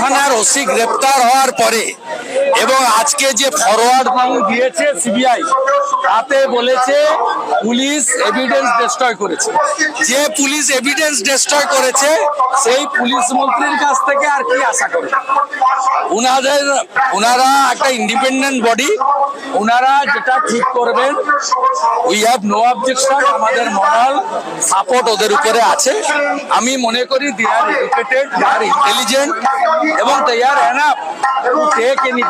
থানার ওসি গ্রেপ্তার হওয়ার পরে এবং আজকে যে ফরওয়ার্ড দিয়েছে সিবিআই, তাতে বলেছে পুলিশ এভিডেন্স ডিস্ট্রয় করেছে। যে পুলিশ এভিডেন্স ডিস্ট্রয় করেছে, সেই পুলিশ মন্ত্রীর কাছ থেকে আর কি আশা করে উনাদের ওনারা একটা ইন্ডিপেন্ডেন্ট বডি ওনারা যেটা ঠিক করবেন উই হ্যাভ নো অবজেকশন আমাদের মরাল সাপোর্ট ওদের উপরে আছে। আমি মনে করি দে are educated they are intelligent এবং they are enough take any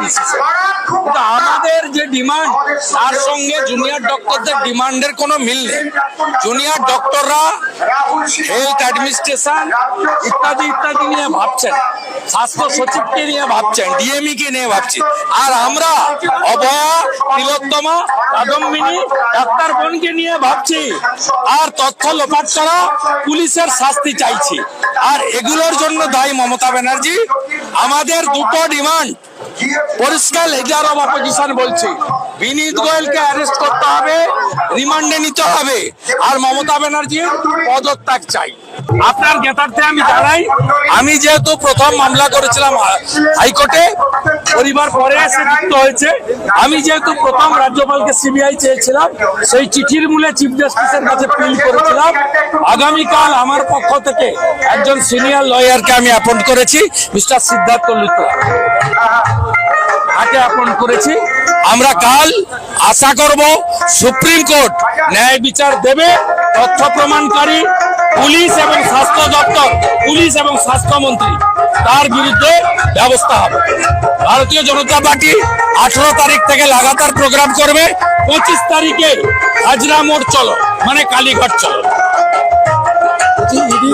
কিন্তু আমাদের যে ডিমান্ড তার সঙ্গে জুনিয়র ডক্টরদের ডিমান্ডের কোনো মিল নেই। জুনিয়র ডক্টররা হেলথ অ্যাডমিনিস্ট্রেশন ইত্যাদি ইত্যাদি নিয়ে ভাবছেন, স্বাস্থ্য সচিবকে নিয়ে ভাবছেন ডিএমই কে নিয়ে ভাবছি আর আমরা অভয়া, তিলোত্তমা, কাদম্বিনী, ডাক্তার বোনকে নিয়ে ভাবছি। আর তথ্য লোপাট করা পুলিশের শাস্তি চাইছি। আর এগুলোর জন্য দায়ী মমতা ব্যানার্জি, আমাদের দুটো ডিমান্ড পরিষ্কার লেজার অফ অপোজিশন বলছি। বিনীত গোয়েলকে অ্যারেস্ট করতে হবে রিমান্ডে নিতে হবে, আর মমতা ব্যানার্জির পদত্যাগ চাই। আপনার জ্ঞাতার্থে আমি জানাই, আমি যেহেতু প্রথম মামলা করেছিলাম হাইকোর্টে, পরিবার পরে এসে যুক্ত হয়েছে। আমি যেহেতু প্রথম রাজ্যপালকে সিবিআই চেয়েছিলাম, সেই চিঠির মূলে চিফ জাস্টিসের কাছে পিল করেছিলাম। আগামীকাল আমার পক্ষ থেকে একজন সিনিয়র লয়ারকে আমি অ্যাপয়েন্ট করেছি, মিস্টার সিদ্ধার্থ লুত্রা অ্যাপয়েন্ট করেছি। আমরা কাল আশা করব সুপ্রিম কোর্ট ন্যায় বিচার দেবে, তথ্য প্রমাণকারী, পুলিশ এবং স্বাস্থ্য দপ্তর, পুলিশ এবং স্বাস্থ্যমন্ত্রী তার বিরুদ্ধে ব্যবস্থা হবে। ভারতীয় জনতা পার্টি আঠারো তারিখ থেকে লাগাতার প্রোগ্রাম করবে, পঁচিশ তারিখে হাজরা মোড় চলো মানে কালীঘাট চলো।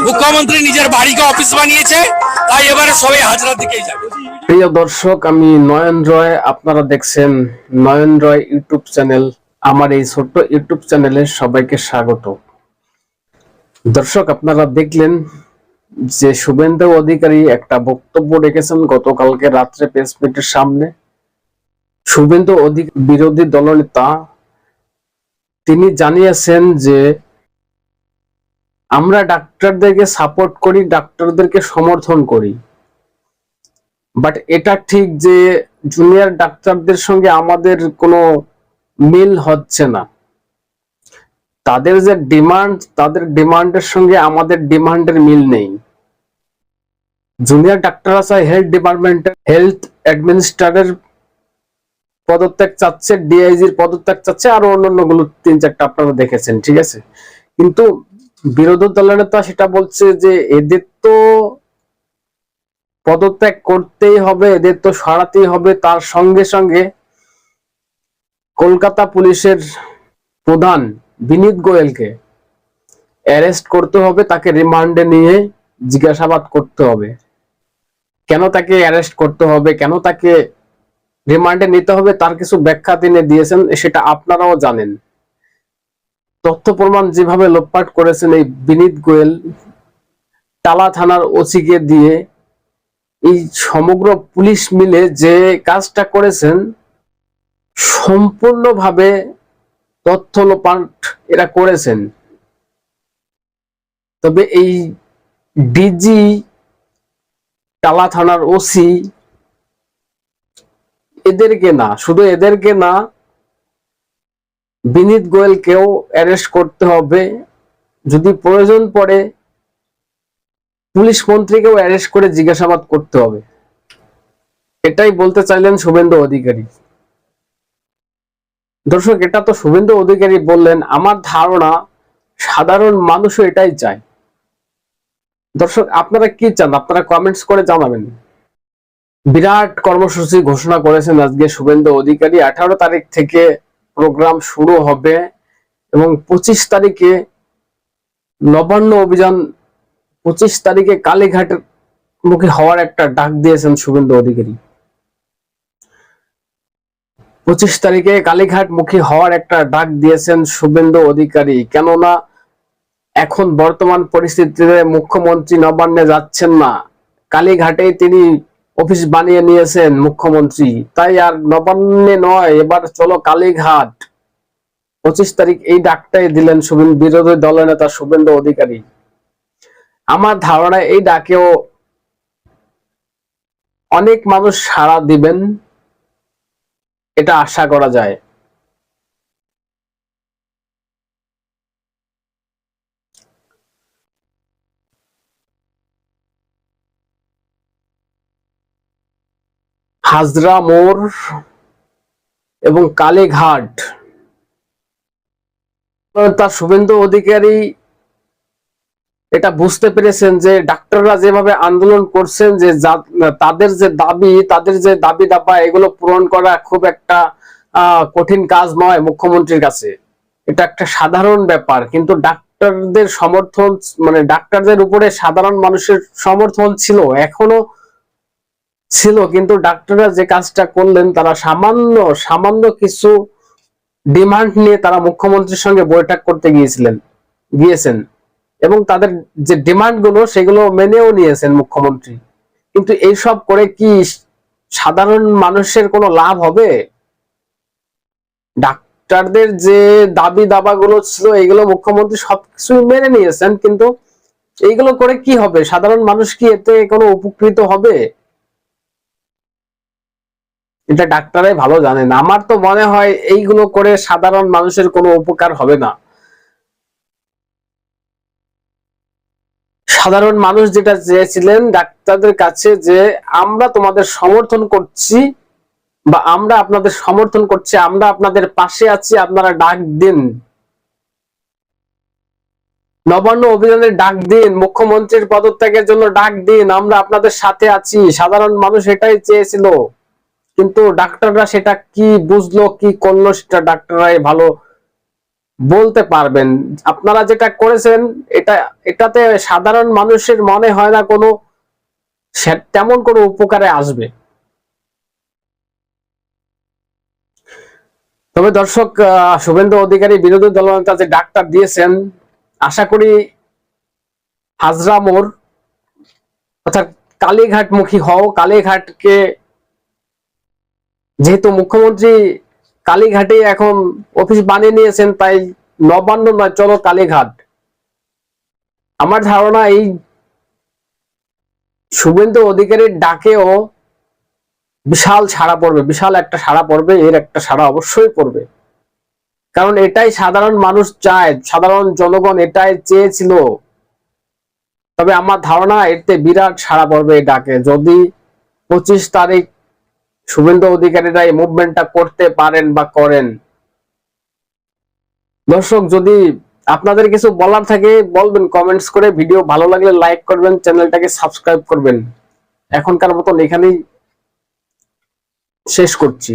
মুখ্যমন্ত্রী নিজের বাড়িকে অফিস বানিয়েছে, তাই এবারে সবাই হাজরার দিকেই যাবে। প্রিয় দর্শক, আমি নয়ন রয়। আপনারা দেখছেন নয়ন রয় ইউটিউব চ্যানেল। আমার এই ছোট্ট ইউটিউব চ্যানেলে সবাইকে স্বাগত। দর্শক, আপনারা দেখলেন যে শুভেন্দু অধিকারী একটা বক্তব্য রেখেছেন গতকালকে রাত্রে প্রেসমিটের সামনে। শুভেন্দু অধিক বিরোধী দলনেতা, তিনি জানিয়েছেন যে আমরা ডাক্তারদেরকে সাপোর্ট করি, ডাক্তারদেরকে সমর্থন করি। বাট এটা ঠিক যে জুনিয়র ডাক্তারদের সঙ্গে আমাদের কোনো মিল হচ্ছে না। তাদের যে ডিমান্ড তাদের ডিমান্ডের সঙ্গে আমাদের ডিমান্ডের মিল নেই। জুনিয়র ডাক্তার আছে হেলথ ডিপার্টমেন্টের হেলথ অ্যাডমিনিস্ট্রেটর পদত্যাগ চাচ্ছে ডিআইজির পদত্যাগ চাচ্ছে, আর অন্যান্যগুলো তিন চারটা আপনারা দেখেছেন, ঠিক আছে? কিন্তু বিরোধী দলের নেতা সেটা বলছে যে এদের তো পদত্যাগ করতেই হবে, এদের তো সরাতেই হবে। তার সঙ্গে সঙ্গে কলকাতা পুলিশের প্রধান বিনীত গোয়েলকে অ্যারেস্ট করতে হবে, তাকে রিমান্ডে নিয়ে জিজ্ঞাসাবাদ করতে হবে। কেন তাকে অ্যারেস্ট করতে হবে, কেন তাকে রিমান্ডে নিতে হবে, তার কিছু ব্যাখ্যা তিনি দিয়েছেন, সেটা আপনারাও জানেন। তথ্য প্রমাণ যেভাবে লোপাট করেছেন এই বিনীত গোয়েল, টালা থানার ওসিকে দিয়ে এই সমগ্র পুলিশ মিলে যে কাজটা করেছেন, সম্পূর্ণভাবে তথ্য লোপাট এরা করেছেন। তবে এই ডিজি টালা থানার ওসি এদেরকে না, শুধু এদেরকে না, বিনীত গোয়েলকেও অ্যারেস্ট করতে হবে। যদি প্রয়োজন পড়ে পুলিশ মন্ত্রীকেও অ্যারেস্ট করে জিজ্ঞাসাবাদ করতে হবে। এটাই বলতে চাইলেন শুভেন্দু অধিকারী। দর্শক, এটা তো শুভেন্দু অধিকারী বললেন, আমার ধারণা সাধারণ মানুষও এটাই চায়। দর্শক, আপনারা কি চান? আপনারা কমেন্টস করে জানাবেন। বিরাট কর্মসূচি ঘোষণা করেছেন আজকে শুভেন্দু অধিকারী। আঠারো তারিখ থেকে প্রোগ্রাম শুরু হবে এবং পঁচিশ তারিখে নবান্ন অভিযান পঁচিশ তারিখে কালীঘাটের মুখে হওয়ার একটা ডাক দিয়েছেন শুভেন্দু অধিকারী। পঁচিশ তারিখে কালীঘাট মুখী হওয়ার একটা ডাক দিয়েছেন শুভেন্দু অধিকারী। কেননা, এখন বর্তমান পরিস্থিতিতে মুখ্যমন্ত্রী নবান্নে যাচ্ছেন না। কালীঘাটেই তিনি অফিস বানিয়ে নিয়েছেন মুখ্যমন্ত্রী। তাই আর নবান্নে নয়, এবার চলো কালীঘাট। পঁচিশ তারিখ এই ডাকটাই দিলেন শুভেন বিরোধী দলনেতা শুভেন্দু অধিকারী। আমার ধারণা এই ডাকেও অনেক মানুষ সাড়া দিবেন। এটা আশা করা যায়। হাজরা মোড় এবং কালীঘাট। তার শুভেন্দু অধিকারী এটা বুঝতে পেরেছেন যে ডাক্তাররা যেভাবে আন্দোলন করছেন যে তাদের যে দাবি, তাদের যে দাবি দাবা, এগুলো পূরণ করা খুব একটা কঠিন কাজ নয় মুখ্যমন্ত্রীর কাছে। এটা একটা সাধারণ ব্যাপার, কিন্তু ডাক্তারদের সমর্থন মানে ডাক্তারদের উপরে সাধারণ মানুষের সমর্থন ছিল, এখনও ছিল, কিন্তু ডাক্তাররা যে কাজটা করলেন, তারা সামান্য সামান্য কিছু ডিমান্ড নিয়ে তারা মুখ্যমন্ত্রীর সঙ্গে বৈঠক করতে গিয়েছিলেন, গিয়েছেন। এবং তাদের যে ডিমান্ডগুলো, সেগুলো মেনেও নিয়েছেন মুখ্যমন্ত্রী। কিন্তু এইসব করে কি সাধারণ মানুষের কোনো লাভ হবে? ডাক্তারদের যে দাবি দাবা গুলো ছিল, এগুলো মুখ্যমন্ত্রী সবকিছুই মেনে নিয়েছেন, কিন্তু এইগুলো করে কি হবে? সাধারণ মানুষ কি এতে কোনো উপকৃত হবে? এটা ডাক্তারাই ভালো জানেন। আমার তো মনে হয় এইগুলো করে সাধারণ মানুষের কোনো উপকার হবে না। সাধারণ মানুষ যেটা চেয়েছিলেন ডাক্তারদের কাছে যে আমরা তোমাদের সমর্থন করছি বা আমরা আপনাদের সমর্থন করছি, আমরা আপনাদের পাশে আছি, আপনারা ডাক দিন। নবান্ন অভিযানের ডাক দিন, মুখ্যমন্ত্রীর পদত্যাগের জন্য ডাক দিন, আমরা আপনাদের সাথে আছি। সাধারণ মানুষ এটাই চেয়েছিল। কিন্তু ডাক্তাররা সেটা কি বুঝলো, কি করল, সেটা ডাক্তাররাই ভালো বলতে পারবেন। আপনারা যেটা করেছেন, এটা, এটাতে সাধারণ মানুষের মনে হয় না কোনো তেমন কোনো উপকারে আসবে। তবে দর্শক শুভেন্দু অধিকারী, বিরোধী দলনেতা যে ডাক্তার দিয়েছেন, আশা করি হাজরা মোড়, অর্থাৎ কালীঘাটমুখী হও, কালীঘাটকে যেহেতু মুখ্যমন্ত্রী কালীঘাটে এখন অফিস বানিয়ে নিয়েছেন তাই নবান্ন নয়, চলো কালীঘাট। আমার ধারণা এই শুভেন্দু অধিকারীর ডাকেও বিশাল সাড়া পড়বে, বিশাল একটা সাড়া পড়বে, এর একটা সাড়া অবশ্যই পড়বে। কারণ এটাই সাধারণ মানুষ চায়, সাধারণ জনগণ এটাই চেয়েছিল। তবে আমার ধারণা এতে বিরাট সাড়া পড়বে এই ডাকে। যদি পঁচিশ তারিখ শুভেন্দু অধিকারীরা এই মুভমেন্টটা করতে পারেন বা করেন। দর্শক, যদি আপনাদের কিছু বলার থাকে, বলবেন কমেন্টস করে। ভিডিও ভালো লাগলে লাইক করবেন, চ্যানেলটাকে সাবস্ক্রাইব করবেন। এখনকার মতন এখানেই শেষ করছি।